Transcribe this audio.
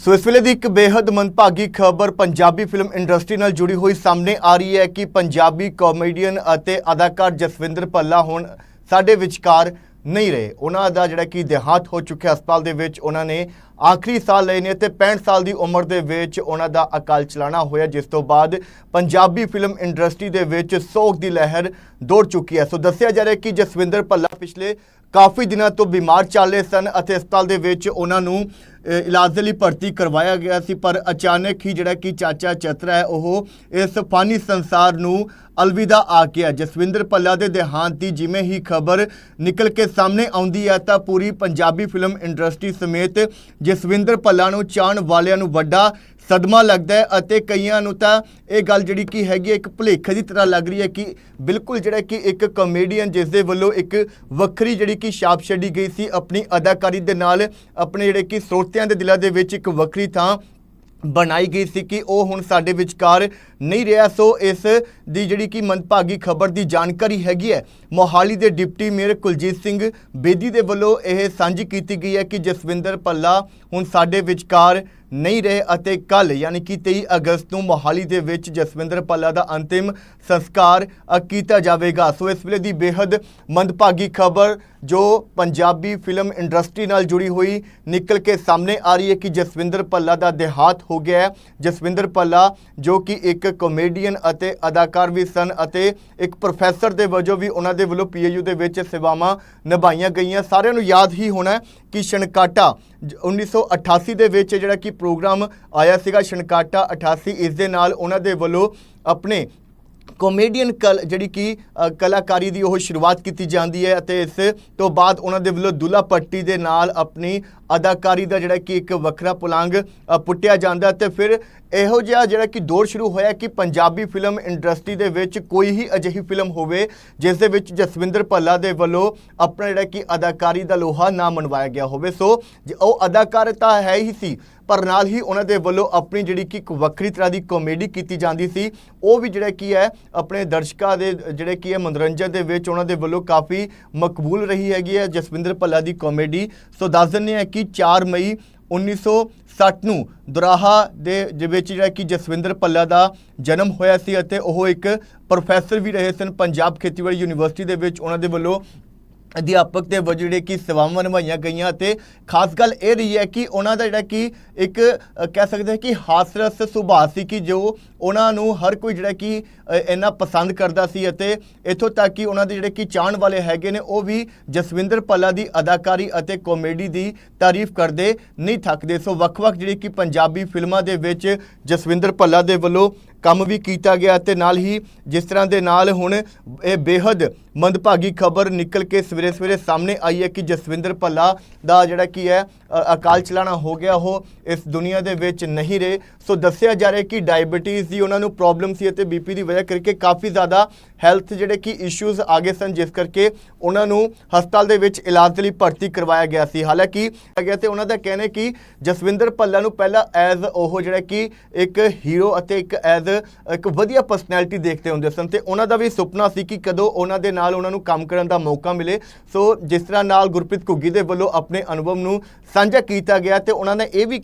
ਸੋ ਇਸ ਵੇਲੇ ਦੀ ਇੱਕ ਬੇहद ਮੰਦਭਾਗੀ ਖਬਰ ਪੰਜਾਬੀ ਫਿਲਮ ਇੰਡਸਟਰੀ ਨਾਲ ਜੁੜੀ ਹੋਈ ਸਾਹਮਣੇ ਆ ਰਹੀ ਹੈ ਕਿ ਪੰਜਾਬੀ ਕਾਮੇਡੀਅਨ ਅਤੇ ਅਦਾਕਾਰ ਜਸਵਿੰਦਰ ਭੱਲਾ ਹੁਣ ਸਾਡੇ ਵਿਚਕਾਰ ਨਹੀਂ ਰਹੇ। ਉਹਨਾਂ ਦਾ ਜਿਹੜਾ ਕਿ ਦੇਹਾਂਤ ਹੋ ਚੁੱਕਿਆ ਹਸਪਤਾਲ ਦੇ ਵਿੱਚ, ਉਹਨਾਂ ਨੇ ਆਖਰੀ ਸਾਹ ਲਏ ਨੇ ਤੇ 65 ਸਾਲ ਦੀ ਉਮਰ ਦੇ ਵਿੱਚ ਉਹਨਾਂ ਦਾ ਅਕਾਲ ਚਲਾਣਾ ਹੋਇਆ, ਜਿਸ ਤੋਂ ਬਾਅਦ ਪੰਜਾਬੀ ਫਿਲਮ ਇੰਡਸਟਰੀ ਦੇ ਵਿੱਚ ਸੋਗ ਦੀ ਲਹਿਰ ਦੌੜ ਚੁੱਕੀ ਹੈ। ਸੋ ਦੱਸਿਆ ਜਾ ਰਿਹਾ ਕਿ ਜਸਵਿੰਦਰ ਭੱਲਾ ਪਿਛਲੇ ਕਾਫੀ ਦਿਨਾਂ ਤੋਂ ਬਿਮਾਰ ਚੱਲ ਰਹੇ ਸਨ ਅਤੇ ਹਸਪਤਾਲ ਦੇ ਵਿੱਚ ਉਹਨਾਂ ਨੂੰ ਇਲਾਜ ਦੇ ਲਈ ਭਰਤੀ ਕਰਵਾਇਆ ਗਿਆ ਸੀ, ਪਰ ਅਚਾਨਕ ਹੀ ਜਿਹੜਾ ਕਿ ਚਾਚਾ ਚਤਰਾ ਹੈ, ਉਹ ਇਸ ਫਾਨੀ ਸੰਸਾਰ ਨੂੰ ਅਲਵਿਦਾ ਆ ਗਿਆ। ਜਸਵਿੰਦਰ ਭੱਲਾ ਦੇ ਦੇਹਾਂਤ ਦੀ ਜਿਵੇਂ ਹੀ ਖਬਰ ਨਿਕਲ ਕੇ ਸਾਹਮਣੇ ਆਉਂਦੀ ਹੈ, ਤਾਂ ਪੂਰੀ ਪੰਜਾਬੀ ਫਿਲਮ ਇੰਡਸਟਰੀ ਸਮੇਤ ਜਸਵਿੰਦਰ ਭੱਲਾ ਨੂੰ ਚਾਹਣ ਵਾਲਿਆਂ ਨੂੰ ਵੱਡਾ ਸਦਮਾ ਲੱਗਦਾ ਹੈ ਅਤੇ ਕਈਆਂ ਨੂੰ ਤਾਂ ਇਹ ਗੱਲ ਜਿਹੜੀ ਕਿ ਹੈਗੀ ਹੈ, ਇੱਕ ਭੁਲੇਖੇ ਦੀ ਤਰ੍ਹਾਂ ਲੱਗ ਰਹੀ ਹੈ ਕਿ ਬਿਲਕੁਲ ਜਿਹੜਾ ਕਿ ਇੱਕ ਕਮੇਡੀਅਨ ਜਿਸ ਦੇ ਵੱਲੋਂ ਇੱਕ ਵੱਖਰੀ ਜਿਹੜੀ ਕਿ ਛਾਪ ਛੱਡੀ ਗਈ ਸੀ, ਆਪਣੀ ਅਦਾਕਾਰੀ ਦੇ ਨਾਲ ਆਪਣੇ ਜਿਹੜੇ ਕਿ ਸਰੋਤਿਆਂ ਦੇ ਦਿਲਾਂ ਦੇ ਵਿੱਚ ਇੱਕ ਵੱਖਰੀ ਥਾਂ ਬਣਾਈ ਗਈ ਸੀ ਕਿ ਉਹ ਹੁਣ ਸਾਡੇ ਵਿਚਕਾਰ ਨਹੀਂ ਰਿਹਾ। ਸੋ ਇਸ ਦੀ ਜਿਹੜੀ ਕਿ ਮੰਦਭਾਗੀ ਖਬਰ ਦੀ ਜਾਣਕਾਰੀ ਹੈਗੀ ਹੈ, ਮੋਹਾਲੀ ਦੇ ਡਿਪਟੀ ਮੇਅਰ ਕੁਲਜੀਤ ਸਿੰਘ ਬੇਦੀ ਦੇ ਵੱਲੋਂ ਇਹ ਸਾਂਝੀ ਕੀਤੀ ਗਈ ਹੈ ਕਿ ਜਸਵਿੰਦਰ ਪੱਲਾ ਹੁਣ ਸਾਡੇ ਵਿਚਕਾਰ ਨਹੀਂ ਰਹੇ ਅਤੇ ਕੱਲ ਯਾਨੀ ਕਿ 23 ਅਗਸਤ ਨੂੰ ਮੋਹਾਲੀ ਦੇ ਵਿੱਚ ਜਸਵਿੰਦਰ ਪੱਲਾ ਦਾ ਅੰਤਿਮ ਸੰਸਕਾਰ ਕੀਤਾ ਜਾਵੇਗਾ। ਸੋ ਇਸ ਵੇਲੇ ਦੀ ਬੇहद ਮੰਦਭਾਗੀ ਖਬਰ ਜੋ ਪੰਜਾਬੀ ਫਿਲਮ ਇੰਡਸਟਰੀ ਨਾਲ ਜੁੜੀ ਹੋਈ ਨਿਕਲ ਕੇ ਸਾਹਮਣੇ ਆ ਰਹੀ ਹੈ ਕਿ ਜਸਵਿੰਦਰ ਪੱਲਾ ਦਾ ਦੇਹਾਤ ਹੋ ਗਿਆ ਹੈ। ਜਸਵਿੰਦਰ ਪੱਲਾ ਜੋ ਕਿ ਇੱਕ ਕਾਮੇਡੀਅਨ ਅਤੇ ਅਦਾਕਾਰ ਵੀ ਸਨ ਅਤੇ ਇੱਕ ਪ੍ਰੋਫੈਸਰ ਦੇ ਵਜੋਂ ਵੀ ਉਹਨਾਂ ਦੇ ਵੱਲੋਂ ਪੀਏਯੂ ਦੇ ਵਿੱਚ ਸੇਵਾਵਾਂ ਨਿਭਾਈਆਂ ਗਈਆਂ। ਸਾਰਿਆਂ ਨੂੰ ਯਾਦ ਹੀ ਹੋਣਾ ਕਿ ਸ਼ਨਕਾਟਾ ਜ- 1988 ਦੇ ਵਿੱਚ ਜਿਹੜਾ ਕਿ ਪ੍ਰੋਗਰਾਮ ਆਇਆ ਸੀਗਾ ਸ਼ਨਕਾਟਾ 88 ਇਸ ਦੇ ਨਾਲ ਉਹਨਾਂ ਦੇ ਵੱਲੋਂ ਆਪਣੇ ਕਾਮੇਡੀਅਨ ਕਲ, ਜਿਹੜੀ ਕਿ ਕਲਾਕਾਰੀ ਦੀ ਉਹ ਸ਼ੁਰੂਆਤ ਕੀਤੀ ਜਾਂਦੀ ਹੈ ਅਤੇ ਇਸ ਤੋਂ ਬਾਅਦ ਉਹਨਾਂ ਦੇ ਵੱਲੋਂ ਦੁੱਲਾ ਪੱਟੀ ਦੇ ਨਾਲ ਆਪਣੀ ਅਦਾਕਾਰੀ ਦਾ ਜਿਹੜਾ ਕਿ ਇੱਕ ਵੱਖਰਾ ਪੁਲੰਗ ਪੁੱਟਿਆ ਜਾਂਦਾ ਹੈ ਤੇ ਫਿਰ ਇਹੋ ਜਿਹਾ ਜਿਹੜਾ ਕਿ ਦੌਰ ਸ਼ੁਰੂ ਹੋਇਆ ਕਿ ਪੰਜਾਬੀ ਫਿਲਮ ਇੰਡਸਟਰੀ ਦੇ ਵਿੱਚ ਕੋਈ ਹੀ ਅਜਿਹੀ ਫਿਲਮ ਹੋਵੇ ਜਿਸ ਦੇ ਵਿੱਚ ਜਸਵਿੰਦਰ ਭੱਲਾ ਦੇ ਵੱਲੋਂ ਆਪਣਾ ਜਿਹੜਾ ਕਿ ਅਦਾਕਾਰੀ ਦਾ ਲੋਹਾ ਨਾ ਮਨਵਾਇਆ ਗਿਆ ਹੋਵੇ। ਸੋ, ਜ- ਉਹ ਅਦਾਕਾਰ ਤਾਂ ਹੈ ਹੀ ਸੀ ਪਰ ਨਾਲ ਹੀ ਉਹਨਾਂ ਦੇ ਵੱਲੋਂ ਆਪਣੀ ਜਿਹੜੀ ਕਿ ਇੱਕ ਵੱਖਰੀ ਤਰ੍ਹਾਂ ਦੀ ਕਾਮੇਡੀ ਕੀਤੀ ਜਾਂਦੀ ਸੀ, ਉਹ ਵੀ ਜਿਹੜਾ ਕੀ ਹੈ, ਆਪਣੇ ਦਰਸ਼ਕਾਂ ਦੇ, ਜਿਹੜੇ ਕੀ ਹੈ, ਮਨੋਰੰਜਨ ਦੇ ਵਿੱਚ ਉਹਨਾਂ ਦੇ ਵੱਲੋਂ ਕਾਫੀ ਮਕਬੂਲ ਰਹੀ ਹੈਗੀ ਹੈ ਜਸਵਿੰਦਰ ਭੱਲਾ ਦੀ ਕਾਮੇਡੀ ਸੋ ਦੱਸ ਦਿੰਦੇ ਹਾਂ ਕਿ 4 ਮਈ 1960 ਨੂੰ ਦੁਰਾਹਾ ਦੇ ਦੇ ਵਿੱਚ ਜਿਹੜਾ ਕਿ ਜਸਵਿੰਦਰ ਭੱਲਾ ਦਾ ਜਨਮ ਹੋਇਆ ਸੀ ਅਤੇ ਉਹ ਇੱਕ ਪ੍ਰੋਫੈਸਰ ਵੀ ਰਹੇ ਸਨ ਪੰਜਾਬ ਖੇਤੀਬਾੜੀ ਯੂਨੀਵਰਸਿਟੀ ਦੇ ਵਿੱਚ। ਉਹਨਾਂ ਦੇ ਵੱਲੋਂ ਅਧਿਆਪਕ ਦੇ ਵਜੋਂ ਜਿਹੜੇ ਕਿ ਸੇਵਾਵਾਂ ਨਿਭਾਈਆਂ ਗਈਆਂ ਤੇ ਖਾਸ ਗੱਲ ਇਹ ਰਹੀ ਹੈ ਕਿ ਉਹਨਾਂ ਦਾ ਜਿਹੜਾ ਕਿ ਇੱਕ ਕਹਿ ਸਕਦੇ ਹਾਂ ਕਿ ਹਾਸਰਸ ਸੁਭਾਅ ਸੀ ਕਿ ਜੋ ਉਹਨਾਂ ਨੂੰ ਹਰ ਕੋਈ ਜਿਹੜਾ ਕਿ ਇੰਨਾ ਪਸੰਦ ਕਰਦਾ ਸੀ ਅਤੇ ਇੱਥੋਂ ਤੱਕ ਕਿ ਉਹਨਾਂ ਦੇ ਜਿਹੜੇ ਕਿ ਚਾਹਣ ਵਾਲੇ ਹੈਗੇ ਨੇ, ਉਹ ਵੀ ਜਸਵਿੰਦਰ ਭੱਲਾ ਦੀ ਅਦਾਕਾਰੀ ਅਤੇ ਕਾਮੇਡੀ ਦੀ ਤਾਰੀਫ ਕਰਦੇ ਨਹੀਂ ਥੱਕਦੇ। ਸੋ ਵੱਖ-ਵੱਖ ਜਿਹੜੀ ਕਿ ਪੰਜਾਬੀ ਫਿਲਮਾਂ ਦੇ ਵਿੱਚ ਜਸਵਿੰਦਰ ਭੱਲਾ ਦੇ ਵੱਲੋਂ ਕੰਮ ਵੀ ਕੀਤਾ ਗਿਆ ਤੇ ਨਾਲ ਹੀ ਜਿਸ ਤਰ੍ਹਾਂ ਦੇ ਨਾਲ ਹੁਣ ਇਹ ਬੇहद ਮੰਦਭਾਗੀ ਖਬਰ ਨਿਕਲ ਕੇ ਸਵੇਰੇ ਸਵੇਰੇ ਸਾਹਮਣੇ ਆਈ ਹੈ ਕਿ ਜਸਵਿੰਦਰ ਭੱਲਾ ਦਾ ਜਿਹੜਾ ਕੀ ਹੈ ਅਕਾਲ ਚਲਾਣਾ ਹੋ ਗਿਆ। ਉਹ ਇਸ ਦੁਨੀਆ ਦੇ ਵਿੱਚ ਨਹੀਂ ਰਹੇ। ਸੋ ਦੱਸਿਆ ਜਾ ਰਿਹਾ ਕਿ ਡਾਇਬੀਟੀਜ਼ ਦੀ ਉਹਨਾਂ ਨੂੰ ਪ੍ਰੋਬਲਮ ਸੀ ਅਤੇ ਬੀਪੀ ਦੀ ਵਜ੍ਹਾ ਕਰਕੇ ਕਾਫੀ ਜ਼ਿਆਦਾ ਹੈਲਥ ਜਿਹੜੇ ਕਿ ਇਸ਼ੂਜ਼ ਆ ਗਏ ਸਨ, ਜਿਸ ਕਰਕੇ ਉਹਨਾਂ ਨੂੰ ਹਸਪਤਾਲ ਦੇ ਵਿੱਚ ਇਲਾਜ ਦੇ ਲਈ ਭਰਤੀ ਕਰਵਾਇਆ ਗਿਆ ਸੀ। ਹਾਲਾਂਕਿ ਗਿਆ ਤੇ ਉਹਨਾਂ ਦਾ ਕਹਿਣਾ ਹੈ ਕਿ ਜਸਵਿੰਦਰ ਭੱਲਾ ਨੂੰ ਪਹਿਲਾਂ ਐਜ਼ ਉਹ ਜਿਹੜਾ ਕਿ ਇੱਕ ਹੀਰੋ ਅਤੇ ਇੱਕ ਐਜ਼ ਇੱਕ ਵਧੀਆ ਪਰਸਨੈਲਿਟੀ ਦੇਖਦੇ ਹੁੰਦੇ ਸਨ ਤੇ ਉਹਨਾਂ ਦਾ ਵੀ ਸੁਪਨਾ ਸੀ ਕਿ ਕਦੋਂ ਉਹਨਾਂ ਦੇ ਨਾਲ ਉਹਨਾਂ ਨੂੰ ਕੰਮ ਕਰਨ ਦਾ ਮੌਕਾ ਮਿਲੇ। ਸੋ ਜਿਸ ਤਰ੍ਹਾਂ ਨਾਲ ਗੁਰਪ੍ਰੀਤ ਘੁੱਗੀ ਦੇ ਵੱਲੋਂ ਆਪਣੇ ਅਨੁਭਵ ਨੂੰ ਸਾਂਝਾ ਕੀਤਾ ਗਿਆ ਤੇ ਉਹਨਾਂ ਨੇ ਇਹ ਵੀ